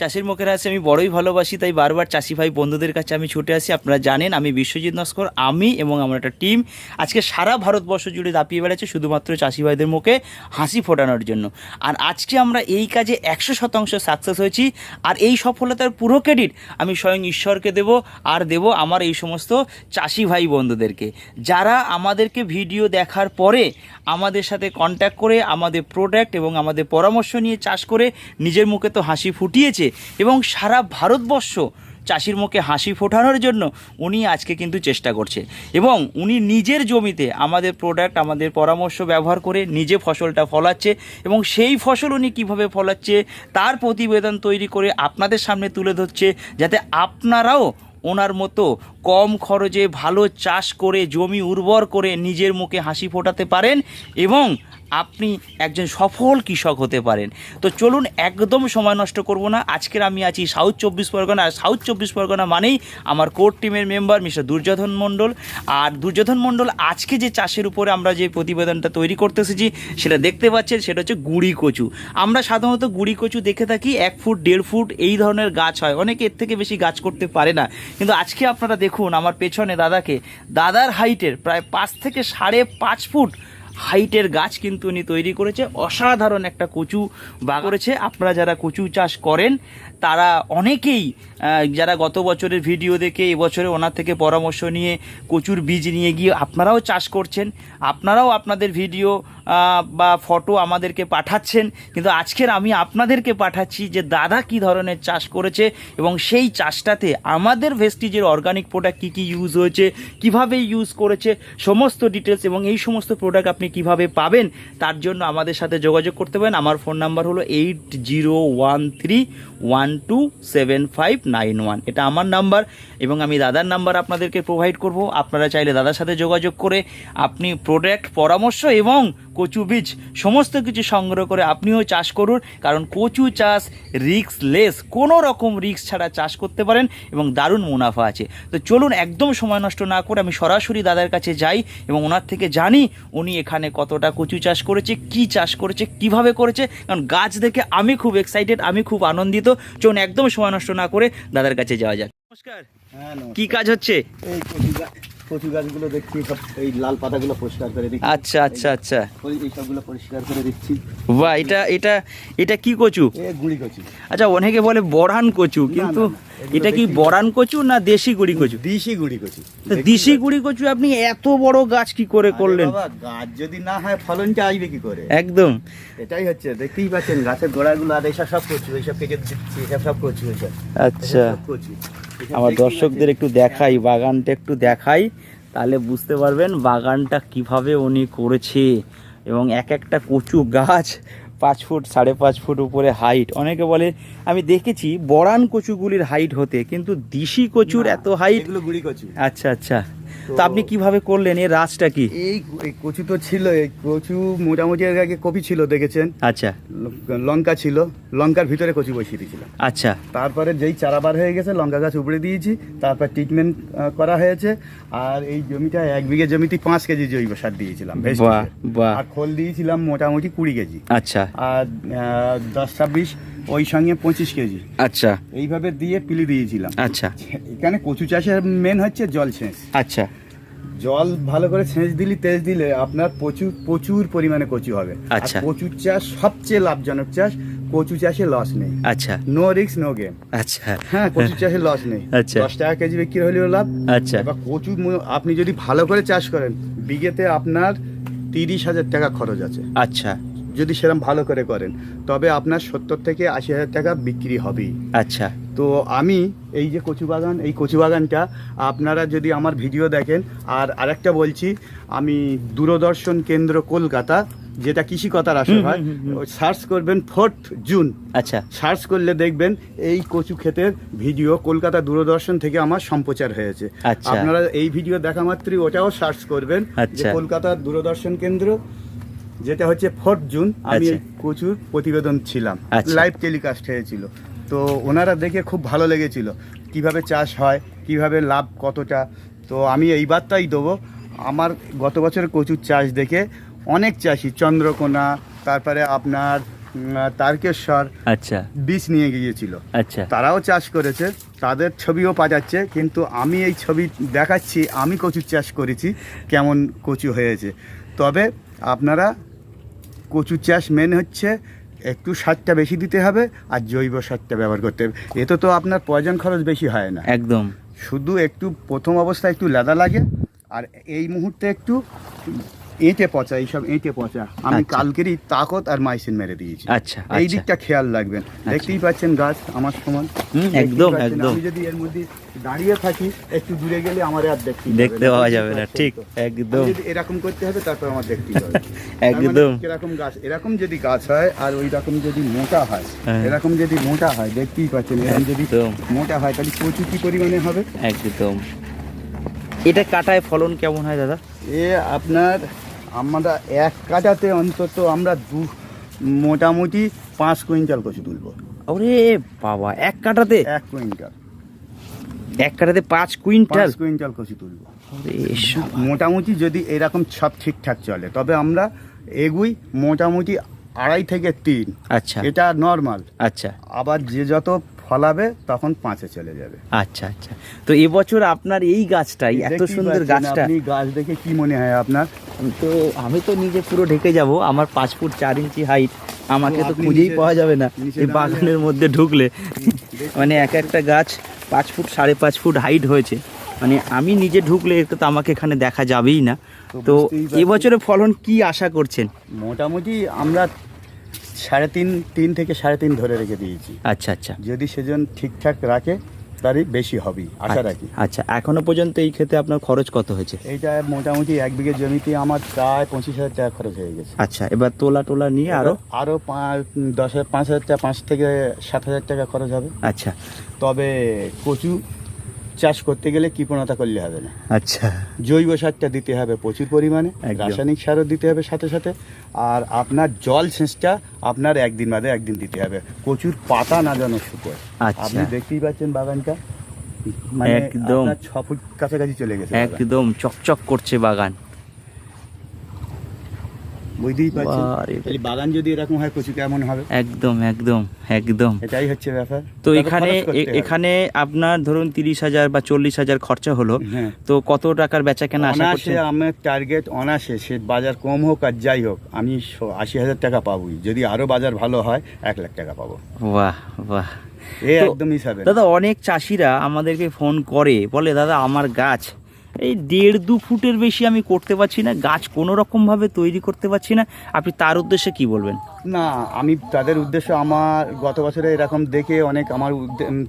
চাষির মুখের হাসি আমি বড়ই ভালোবাসি, তাই বারবার চাষি ভাই বন্ধুদের কাছে আমি ছুটে আসি। আপনারা জানেন, আমি বিশ্বজিৎ নস্কর, আমি এবং আমার একটা টিম আজকে সারা ভারতবর্ষ জুড়ে দাপিয়ে বেড়াচ্ছে শুধুমাত্র চাষি ভাইদের মুখে হাসি ফোটানোর জন্য। আর আজকে আমরা এই কাজে একশো শতাংশ সাকসেস হয়েছি, আর এই সফলতার পুরো ক্রেডিট আমি স্বয়ং ঈশ্বরকে দেব, আর দেব আমার এই সমস্ত চাষি ভাই বন্ধুদেরকে। যারা আমাদেরকে ভিডিও দেখার পরে আমাদের সাথে কন্ট্যাক্ট করে, আমাদের প্রোডাক্ট এবং আমাদের পরামর্শ নিয়ে চাষ করে নিজের মুখে তো হাসি ফুটিয়েছে এবং সারা ভারতবর্ষ চাষির মুখে হাসি ফোটানোর জন্য উনি আজকে কিন্তু চেষ্টা করছে। এবং উনি নিজের জমিতে আমাদের প্রোডাক্ট আমাদের পরামর্শ ব্যবহার করে নিজে ফসলটা ফলাচ্ছে এবং সেই ফসল উনি কীভাবে ফলাচ্ছে, তার প্রতিবেদন তৈরি করে আপনাদের সামনে তুলে ধরছে যাতে আপনারাও ওনার মতো কম খরচে ভালো চাষ করে, জমি উর্বর করে নিজের মুখে হাসি ফোটাতে পারেন এবং আপনি একজন সফল কৃষক হতে পারেন। তো চলুন একদম সময় নষ্ট করব না। আজকের আমি আছি সাউথ চব্বিশ পরগনা। আর সাউথ চব্বিশ পরগনা মানেই আমার কোর টিমের মেম্বার মিস্টার দুর্যোধন মণ্ডল। আর দুর্যোধন মণ্ডল আজকে যে চাষের উপরে আমরা যে প্রতিবেদনটা তৈরি করতে এসেছি, সেটা দেখতে পাচ্ছেন, সেটা হচ্ছে গুড়ি কচু। আমরা সাধারণত গুড়ি কচু দেখে থাকি, এক ফুট, দেড় ফুট এই ধরনের গাছ হয়। অনেকে এর থেকে বেশি গাছ করতে পারে না। কিন্তু আজকে আপনারা দেখুন, আমার পেছনে দাদাকে, দাদার হাইটের প্রায় পাঁচ থেকে সাড়ে পাঁচ ফুট হাইটের গাছ কিন্তু উনি তৈরি করেছে। অসাধারণ একটা কচু বা করেছে। আপনারা যারা কচু চাষ করেন তারা অনেকেই যারা গত বছরের ভিডিও দেখে এবছরে ওনার থেকে পরামর্শ নিয়ে কচুর বীজ নিয়ে গিয়ে আপনারাও চাষ করছেন, আপনারাও আপনাদের ভিডিও বা ফটো আমাদেরকে পাঠাচ্ছেন, কিন্তু আজকের আমি আপনাদেরকে পাঠাচ্ছি যে দাদা কি ধরনের চাষ করেছে এবং সেই চাষটাতে আমাদের ভেস্টিজের অর্গানিক প্রোডাক্ট কী কী ইউজ হয়েছে, কীভাবে ইউজ করেছে, সমস্ত ডিটেলস এবং এই সমস্ত প্রোডাক্ট আপনি কীভাবে পাবেন, তার জন্য আমাদের সাথে যোগাযোগ করতে পারেন। আমার ফোন নাম্বার হলো eight zero one three one two seven five nine one এটা আমার নাম্বার এবং আমি দাদার নাম্বার আপনাদেরকে প্রোভাইড করব। আপনারা চাইলে দাদার সাথে যোগাযোগ করে আপনি প্রোডাক্ট পরামর্শ এবং কচু বীজ সমস্ত কিছু সংগ্রহ করে আপনিও চাষ করুন। কারণ কচু চাষ রিক্স লেস কোনো রকম রিক্স ছাড়া চাষ করতে পারেন এবং দারুণ মুনাফা আছে। তো চলুন একদম সময় নষ্ট না করে আমি সরাসরি দাদার কাছে যাই এবং ওনার থেকে জানি উনি এখানে কতটা কচু চাষ করেছে, কি চাষ করেছে, কীভাবে করেছে। কারণ গাছ দেখে আমি খুব এক্সাইটেড আমি খুব আনন্দিত। চলুন একদম সময় নষ্ট না করে দাদার কাছে যাওয়া যাক। নমস্কার। হ্যাঁ কি কাজ হচ্ছে? এই কচু গাছ কচু গাছগুলো দেখছি সব এই লাল পাতাগুলো পরিষ্কার করে দিচ্ছি। আচ্ছা আচ্ছা আচ্ছা। এই- এই সবগুলো পরিষ্কার করে দিচ্ছি। বাহ এটা এটা এটা কি কচু? এ গুড়ি কচু। আচ্ছা অনেকে বলে বড়ান কচু কিন্তু এটা কি বরান কচু না দেশি গুড়ি কচু? দেশি গুড়ি কচু। দেশি গুড়ি কচু আপনি এত বড় গাছ কি করে করলেন? গাছ যদি না হয় ফলনটা আসবে কি করে? একদম। এটাই হচ্ছে দেখতেই পাচ্ছেন গাছের গোড়াগুলো আর এইসব সব কচু এইসব কেটে দিচ্ছি এসব সব কচু এইসব। আচ্ছা। কচু। এসব আমার দর্শকদের একটু দেখাই বাগানটা একটু দেখাই তাহলে বুঝতে পারবেন বাগানটা কীভাবে উনি করেছে এবং এক একটা কচু গাছ পাঁচ ফুট সাড়ে পাঁচ ফুট উপরে হাইট অনেকে বলে আমি দেখেছি বরান কচুগুলির হাইট হতে কিন্তু দিশি কচুর এত হাইট গুড়ি কচু। আচ্ছা আচ্ছা। তো আপনি কীভাবে করলেন? এর রাজটা কি? এই কচু তো ছিল এই কচু মোটামুটি এর আগে কপি ছিল দেখেছেন? আচ্ছা। লঙ্কা ছিল লঙ্কার ভিতরে কচু বসিয়ে দিয়েছিলাম আচ্ছা। তারপরে যেই চারাবার হয়ে গেছে লঙ্কা গাছ উপড়ে দিয়েছি তারপর ট্রিটমেন্ট করা হয়েছে। আর এই জমিটা এক বিঘে জমিতে পাঁচ কেজি জৈব সার দিয়েছিলাম আর খোল দিয়েছিলাম মোটামুটি কুড়ি কেজি। আচ্ছা। আর দশ ছাব্বিশ ওই সঙ্গে পঁচিশ কেজি। আচ্ছা। এইভাবে দিয়ে পিলি দিয়েছিলাম। আচ্ছা। এখানে কচু চাষের মেন হচ্ছে জল সেচ। আচ্ছা। জল ভালো করে সেচ দিলি তেজ দিলে আপনার প্রচুর প্রচুর পরিমাণে কচু হবে। আচ্ছা। কচুর চাষ সবচেয়ে লাভজনক চাষ কচু চাষে লস নেই। আচ্ছা। নো রিস্ক নো গেম আচ্ছা। হ্যাঁ কচু চাষে লস নেই। আচ্ছা। দশ টাকা কেজি বিক্রি হলেও লাভ। আচ্ছা। এবার কচু আপনি যদি ভালো করে চাষ করেন বিঘেতে আপনার তিরিশ হাজার টাকা খরচ আছে। আচ্ছা। যদি সেরকম ভালো করে করেন তবে আপনার সত্তর থেকে আশি হাজার টাকা বিক্রি হবেই আচ্ছা তো আমি এই যে কচু বাগান এই কচু বাগানটা আপনারা যদি আমার ভিডিও দেখেন আর আরেকটা বলছি আমি দূরদর্শন কেন্দ্র কলকাতা যেটা কৃষিকতার আসর হুম, হয়। সার্চ করবেন ফোর্থ জুন আচ্ছা সার্চ করলে দেখবেন এই কচু ক্ষেতের ভিডিও কলকাতা দূরদর্শন থেকে আমার সম্প্রচার হয়েছে আচ্ছা। আপনারা এই ভিডিও দেখা মাত্রই ওটাও সার্চ করবেন আচ্ছা। কলকাতার দূরদর্শন কেন্দ্র যেটা হচ্ছে ফোর্থ জুন আমি আচ্ছা। এই কচুর প্রতিবেদন ছিলাম। আচ্ছা। লাইভ টেলিকাস্ট হয়েছিল। তো ওনারা দেখে খুব ভালো লেগেছিল। কীভাবে চাষ হয় কীভাবে লাভ কতটা। তো আমি এই বার্তাই দেবো। আমার গত বছরের কচুর চাষ দেখে অনেক চাষি চন্দ্রকোনা তারপরে আপনার তারকেশ্বর আচ্ছা। বীজ নিয়ে গিয়েছিল। আচ্ছা। তারাও চাষ করেছে তাদের ছবিও পাঠাচ্ছে কিন্তু আমি এই ছবি দেখাচ্ছি আমি কচুর চাষ করেছি কেমন কচু হয়েছে। তবে আপনারা কচু চাষ মেন হচ্ছে একটু সারটা বেশি দিতে হবে আর জৈব সারটা ব্যবহার করতে হবে। এতে তো আপনার প্রয়োজন খরচ বেশি হয় না। একদম। শুধু একটু প্রথম অবস্থায় একটু লাদা লাগে আর এই মুহূর্তে একটু এঁটে পচা এইসব এঁটে পচা। আমি আচ্ছা। কালকেরই তাকত আর মাইসিন মেরে দিয়েছি। আচ্ছা এই আচ্ছা। দিকটা খেয়াল রাখবেন। দেখতেই পাচ্ছেন গাছ আমার সমান। একদম, একদম। আমি যদি এর মধ্যে দাঁড়িয়ে থাকি একটু দূরে গেলে আমার আর দেখতে দেখতে পাওয়া যাবে না ঠিক একদম। যদি এরকম করতে হবে তারপর আমার দেখতে হবে। একদম। এরকম গাছ এরকম যদি গাছ হয় আর ওই রকম যদি মোটা হয় হ্যাঁ। এরকম যদি মোটা হয় দেখতেই পাচ্ছেন এরকম যদি। মোটা হয় তাহলে প্রচুর কি পরিমাণে হবে? একদম। এটা কাটায় ফলন কেমন হয় দাদা? এ আপনার আমরা এক কাটাতে অন্তত আমরা দু মোটামুটি পাঁচ কুইন্টাল কচু তুলবো। ওরে বাবা এক কাটাতে? এক কুইন্টাল। এক কাটাতে পাঁচ কুইন্টাল? কুইন্টাল কচু তুলবো। মোটামুটি যদি এরকম সব ঠিকঠাক চলে তবে আমরা এগুই মোটামুটি আড়াই থেকে তিন। আচ্ছা। এটা নর্মাল আচ্ছা। আবার যে যত ফলাবে তখন পাঁচে চলে যাবে। আচ্ছা আচ্ছা। তো এবছর আপনার এই গাছটাই এত সুন্দর গাছটা? আপনি? গাছ দেখে কি মনে হয় আপনার? তো আমি তো নিজে পুরো ঢেকে যাব আমার পাঁচ ফুট চার ইঞ্চি হাইট আমাকে তো খুঁজেই পাওয়া যাবে না এই বাগানের মধ্যে ঢুকলে। মানে এক একটা গাছ পাঁচ ফুট সাড়ে পাঁচ ফুট হাইট হয়েছে। মানে আমি নিজে ঢুকলে এটা তো আমাকে এখানে দেখা যাবেই না। তো। এবছরে ফলন কি আশা করছেন? মোটামুটি আমরা সাড়ে তিন তিন থেকে সাড়ে তিন ধরে রেখে দিয়েছি। আচ্ছা আচ্ছা। যদি সেজন ঠিকঠাক রাখে তারই বেশি হবেই আশা রাখি। আচ্ছা এখনও পর্যন্ত এই ক্ষেত্রে আপনার খরচ কত হয়েছে? এইটা মোটামুটি এক বিঘে জমিতে আমার প্রায় পঁচিশ হাজার টাকা খরচ হয়ে গেছে। আচ্ছা এবার তোলা টোলা নিয়ে আরও? পাঁচ দশ হাজার পাঁচ হাজার টাকা পাঁচ থেকে সাত হাজার টাকা খরচ হবে। আচ্ছা। তবে কচু চাষ করতে গেলে কৃপণতা করলে হবে না। আচ্ছা। জৈব সারটা দিতে হবে প্রচুর পরিমাণে রাসায়নিক সারও দিতে হবে সাথে সাথে আর আপনার জল সেচটা আপনার একদিন বাদে একদিন দিতে হবে। প্রচুর পাতা না যেন শুকোয়। আচ্ছা। আপনি দেখতেই পাচ্ছেন বাগানটা মানে একদম। ছ ফুট কাছাকাছি চলে গেছে একদম চকচক করছে বাগান। বুঝতেই। তাহলে বাগান যদি এরকম হয় কচু কেমন হবে? একদম একদম একদম। এটাই হচ্ছে ব্যাপার। তো এখানে। এখানে আপনার ধরুন তিরিশ হাজার বা চল্লিশ হাজার খরচা হলো হ্যাঁ। তো কত টাকার বেচা কেনা আশা করছেন? আমার টার্গেট অনাসে সে বাজার কম হোক আর যাই হোক আমি আশি হাজার টাকা পাবোই। যদি আরও বাজার ভালো হয় এক লাখ টাকা পাবো। বাহ বাহ। এ একদম হিসাবে দাদা অনেক চাষিরা আমাদেরকে ফোন করে বলে দাদা আমার গাছ এই দেড় দু ফুটের বেশি আমি করতে পারছি না, গাছ কোনো রকমভাবে তৈরি করতে পারছি না। আপনি তার উদ্দেশ্যে কি বলবেন? না, আমি তাদের উদ্দেশ্য আমার গত বছরে এরকম দেখে অনেক আমার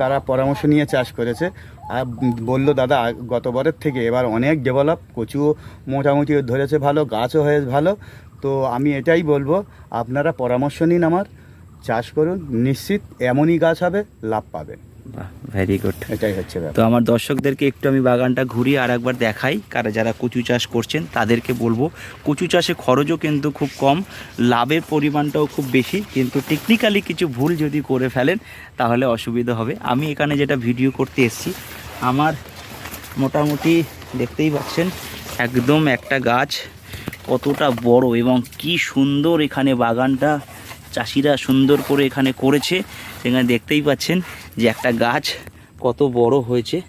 তারা পরামর্শ নিয়ে চাষ করেছে। আর বলল, দাদা গতবারের থেকে এবার অনেক ডেভেলপ কচুও মোটামুটি ধরেছে ভালো, গাছও হয়ে ভালো। তো আমি এটাই বলব, আপনারা পরামর্শ নিন আমার, চাষ করুন, নিশ্চিত এমনই গাছ হবে, লাভ পাবেন। ভেরি গুড এটাই হচ্ছে তো আমার দর্শকদেরকে একটু আমি বাগানটা ঘুরিয়ে আর একবার দেখাই। কারা যারা কচু চাষ করছেন তাদেরকে বলব কচু চাষে খরচও কিন্তু খুব কম লাভের পরিমাণটাও খুব বেশি কিন্তু টেকনিক্যালি কিছু ভুল যদি করে ফেলেন তাহলে অসুবিধা হবে। আমি এখানে যেটা ভিডিও করতে এসেছি আমার মোটামুটি দেখতেই পাচ্ছেন একদম একটা গাছ কতটা বড় এবং কি সুন্দর এখানে বাগানটা চাষিরা সুন্দর করে এখানে করেছে। সেখানে দেখতেই পাচ্ছেন যে একটা গাছ কত বড় হয়েছে।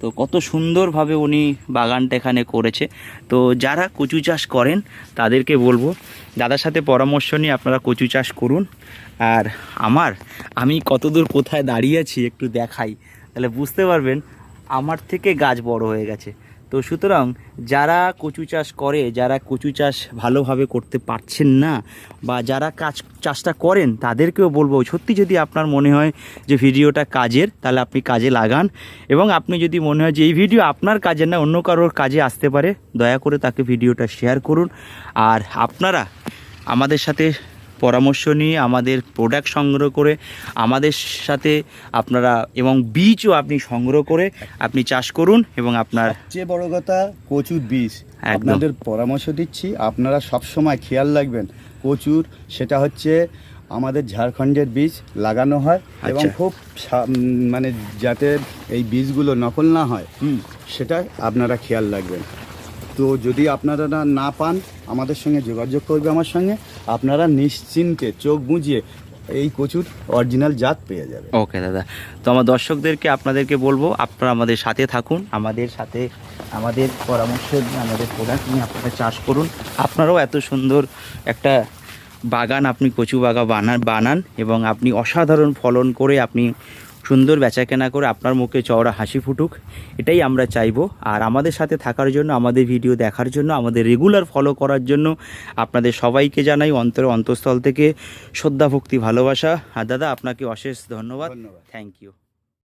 তো কত সুন্দরভাবে উনি বাগানটা এখানে করেছে। তো যারা কচু চাষ করেন, তাদেরকে বলব, দাদার সাথে পরামর্শ নিয়ে আপনারা কচু চাষ করুন। আর আমার, আমি কতদূর কোথায় দাঁড়িয়ে আছি একটু দেখাই। তাহলে বুঝতে পারবেন, আমার থেকে গাছ বড় হয়ে গেছে। তো সুতরাং যারা কচু চাষ করে, যারা কচু চাষ ভালোভাবে করতে পারছেন না বা যারা কাজ, চাষটা করেন, তাদেরকেও বলব, সত্যি যদি আপনার মনে হয় যে ভিডিওটা কাজের, তাহলে আপনি কাজে লাগান। এবং আপনি যদি মনে হয় যে এই ভিডিও আপনার কাজের না, অন্য কারোর কাজে আসতে পারে, দয়া করে তাকে ভিডিওটা শেয়ার করুন। আর আপনারা আমাদের সাথে পরামর্শ নিয়ে আমাদের প্রোডাক্ট সংগ্রহ করে আমাদের সাথে আপনারা এবং বীজও আপনি সংগ্রহ করে আপনি চাষ করুন এবং আপনার সবচেয়ে বড় কথা কচুর বীজ। আপনাদের পরামর্শ দিচ্ছি আপনারা সব সময় খেয়াল রাখবেন কচুর সেটা হচ্ছে আমাদের ঝাড়খণ্ডের বীজ লাগানো হয় এবং আচ্ছা। খুব মানে যাতে এই বীজগুলো নকল না হয় সেটা আপনারা খেয়াল রাখবেন। তো যদি আপনারা না- পান, আমাদের সঙ্গে যোগাযোগ করবে আমার সঙ্গে। আপনারা নিশ্চিন্তে চোখ বুঝিয়ে এই কচুর অরিজিনাল জাত পেয়ে যাবে ওকে দাদা, তো আমার দর্শকদেরকে আপনাদেরকে বলব, আপনারা আমাদের সাথে থাকুন, আমাদের সাথে, আমাদের পরামর্শ, আমাদের প্রোডাক্ট নিয়ে আপনারা চাষ করুন। আপনারাও এত সুন্দর একটা বাগান, আপনি কচু বাগান বানান বানান এবং আপনি অসাধারণ ফলন করে আপনি সুন্দর বেচাকেনা করে আপনার মুখে চওড়া হাসি ফুটুক এটাই আমরা চাইব। আর আমাদের সাথে থাকার জন্য আমাদের ভিডিও দেখার জন্য আমাদের রেগুলার ফলো করার জন্য আপনাদের সবাইকে জানাই অন্তর অন্তঃস্থল থেকে শ্রদ্ধাভক্তি ভালোবাসা। আর দাদা আপনাকে অশেষ ধন্যবাদ। ধন্যবাদ। Thank you